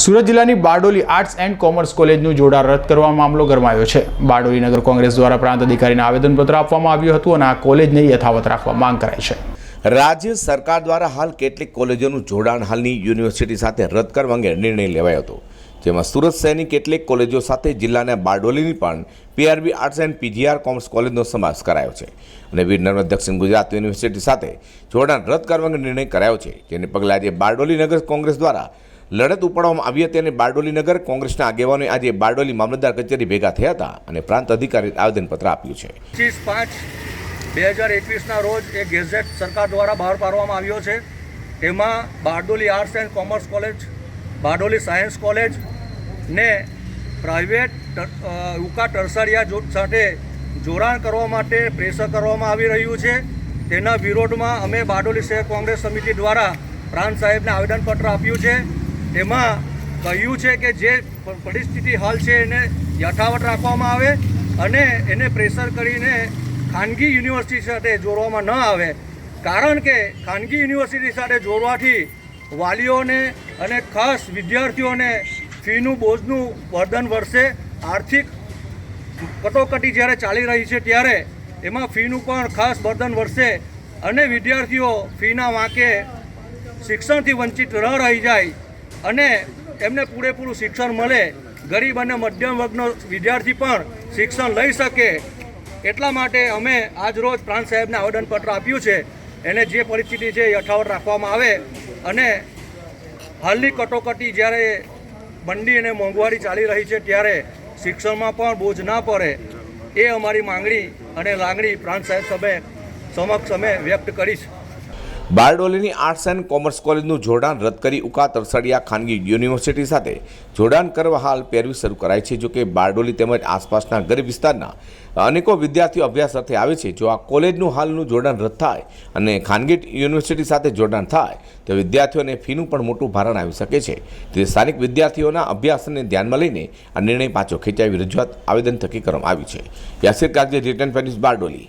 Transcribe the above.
સુરત જિલ્લાની Bardoli arts and commerce કોલેજનું જોડાણ રદ કરવા મામલો ગરમાયો છે. બારડોલી નગર કોંગ્રેસ દ્વારા પ્રાંત અધિકારીને આવેદનપત્ર આપવામાં આવ્યું હતું અને આ કોલેજને યથાવત રાખવા માંગ કરાઈ છે. રાજ્ય સરકાર દ્વારા હાલ કેટલીક કોલેજોનું જોડાણ હાલની યુનિવર્સિટી સાથે રદ કરવા અંગે નિર્ણય લેવાયો હતો. જેમાં સુરત શહેરની કેટલીક કોલેજો સાથે જિલ્લાના બારડોલીની પણ PRB arts and PGR commerce કોલેજનો સમાવેશ કરાયો છે. અને વીર નર્મદ દક્ષિણ ગુજરાત યુનિવર્સિટી સાથે જોડાણ રદ કરવા અંગે નિર્ણય કરાયો છે. જેને પગલે આજે બારડોલી નગર કોંગ્રેસ દ્વારા લડત ઉપાડવામાં આવી હતી અને બારડોલી નગર કોંગ્રેસના આગેવાનોએ આજે બારડોલી મામલતદાર કચેરી ભેગા થયા હતા અને પ્રાંત અધિકારી આવેદનપત્ર આપ્યું છે. પચીસ પાંચ બે હજાર એકવીસના રોજ એક ગેઝેટ સરકાર દ્વારા બહાર પાડવામાં આવ્યો છે. તેમાં Bardoli arts and commerce college, Bardoli science college ને પ્રાઇવેટ ઉકા ટરસરિયા જો- સાથે જોડાણ કરવા માટે પ્રેશર કરવામાં આવી રહ્યું છે. તેના વિરોધમાં અમે બારડોલી શહેર કોંગ્રેસ સમિતિ દ્વારા પ્રાંત સાહેબને આવેદનપત્ર આપ્યું છે. તેમાં કહ્યું છે કે જે પરિસ્થિતિ હાલ છે એને યથાવત રાખવામાં આવે અને એને પ્રેશર કરીને ખાનગી યુનિવર્સિટી સાથે જોડવામાં ન આવે. કારણ કે ખાનગી યુનિવર્સિટી સાથે જોડવાથી વાલીઓને અને ખાસ વિદ્યાર્થીઓને ફીનું બોજનું વર્ધન વર્ષે આર્થિક કટોકટી જ્યારે ચાલી રહી છે ત્યારે એમાં ફીનું પણ ખાસ બર્ધન વર્ષે અને વિદ્યાર્થીઓ ફીના વાંકે શિક્ષણથી વંચિત ન રહી જાય. અને એમને પૂરેપૂરું શિક્ષણ મળે, ગરીબ અને મધ્યમ વર્ગનો વિદ્યાર્થી પણ શિક્ષણ લઈ શકે. એટલા માટે અમે આજ રોજ પ્રાંત સાહેબને આવેદનપત્ર આપ્યું છે. એને જે પરિસ્થિતિ છે એ યથાવત રાખવામાં આવે. અને હાલની કટોકટી જ્યારે મંડી અને મોંઘવારી ચાલી રહી છે ત્યારે શિક્ષણમાં પણ બોજ ના પડે. એ અમારી માંગણી અને લાગણી પ્રાંત સાહેબ સભે સમક્ષ અમે વ્યક્ત કરી છે બારડોલીની આર્ટ્સ એન્ડ કોમર્સ કોલેજનું જોડાણ રદ કરી ઉકા તરસડિયા ખાનગી યુનિવર્સિટી સાથે જોડાણ કરવા હાલ પેરવી શરૂ કરાય છે, જોકે બારડોલી તેમજ આસપાસના ગરીબ વિસ્તારના અનેકો વિદ્યાર્થીઓ અભ્યાસ અર્થે આવે છે. જો આ કોલેજનું હાલનું જોડાણ રદ થાય અને ખાનગી યુનિવર્સિટી સાથે જોડાણ થાય, તો વિદ્યાર્થીઓને ફીનું પણ મોટું ભારણ આવી શકે છે. તે સ્થાનિક વિદ્યાર્થીઓના અભ્યાસને ધ્યાનમાં લઈને આ નિર્ણય પાછો ખેંચાવી રજૂઆત આવેદન થકી કરવામાં આવી છે. યાસિર કાગજે રિટર્ન ફેનિસ બારડોલી.